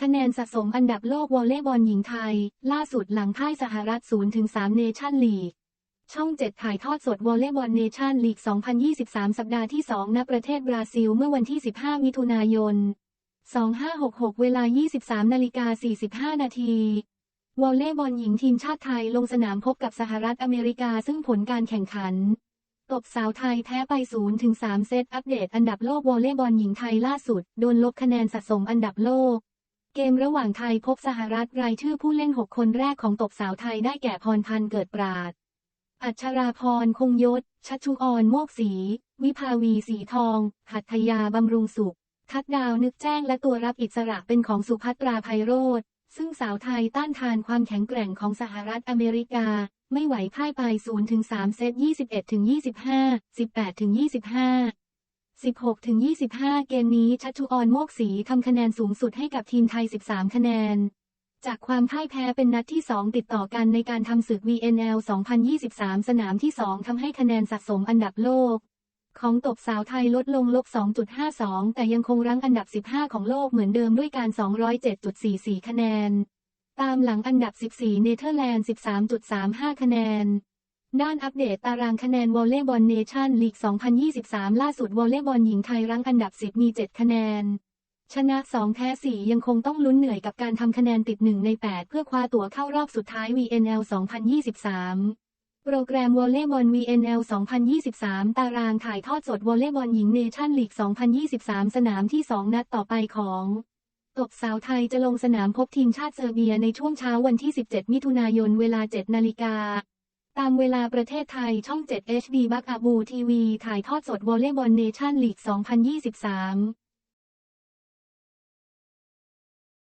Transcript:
คะแนนสะสมอันดับโลกวอลเลย์บอลหญิงไทย ล่าสุดหลังพ่ายสหรัฐ0ถึง3เนชั่นลีก ช่อง 7 ถ่ายทอดสดวอลเลย์บอลเนชั่นลีก 2023 สัปดาห์ที่ 2 ณ ประเทศบราซิล เมื่อวันที่ 15 มิถุนายน 2566 เวลา 23นาฬิกา45 นาทีวอลเลย์บอลหญิงทีมชาติไทยลงสนามพบกับสหรัฐอเมริกาซึ่งผลการแข่งขัน ตบสาวไทยแพ้ไป0ถึง3เซต อัปเดตอันดับโลกวอลเลย์บอลหญิงไทยล่าสุด โดนลบคะแนนสะสมอันดับโลก เกมระหว่างไทยพบสหรัฐรายชื่อผู้เล่น 6 คนแรกของตบสาวไทยได้แก่พรพันธ์เกิดปราด อัชราพรคงยศ ชัชชุออนโมกศรี วิภาวีสีทอง หัตถยาบำรุงสุข ทัดดาวนึกแจ้งและตัวรับอิสระเป็นของสุภัตราไพโรธ ซึ่งสาวไทยต้านทานความแข็งแกร่งของสหรัฐอเมริกา ไม่ไหวพ่ายไป0-3เซต21-25 18-25 16-25 เกมนี้ชัชชุออนโมกศรีทำคะแนนสูงสุดให้กับทีมไทย 13 คะแนน จากความพ่ายแพ้เป็นนัดที่ 2 ติดต่อกันในการทำศึก VNL 2023 สนามที่ 2 ทำให้คะแนนสะสมอันดับโลก ของตบสาวไทยลดลงลบ 2.52 แต่ยังคงรั้งอันดับ 15 ของโลกเหมือนเดิมด้วยการ 207.44 คะแนน ตามหลังอันดับ 14 เนเธอร์แลนด์ 13.35 คะแนน ด้านอัปเดตตารางคะแนนวอลเลย์บอลเนชั่นลีก 2023 ล่าสุดวอลเลย์บอลหญิงไทยรั้งอันดับ 10 มี 7 คะแนน ชนะ 2 แพ้ 4 ยังคงต้องลุ้นเหนื่อยกับการทำคะแนนติด 1 ใน 8 เพื่อคว้าตั๋วเข้ารอบสุดท้าย VNL 2023 โปรแกรมวอลเลย์บอล VNL 2023 ตารางถ่ายทอดสดวอลเลย์บอลหญิงเนชั่นลีก 2023 สนามที่ 2 นัดต่อไปของตบสาวไทยจะลงสนามพบทีมชาติเซอร์เบียในช่วงเช้าวันที่ 17 มิถุนายนเวลา 7 นาฬิกา ตามเวลาประเทศไทยช่อง 7 HD บักอาบูทีวีถ่ายทอดสดวอลเลย์บอลเนชั่นลีก 2023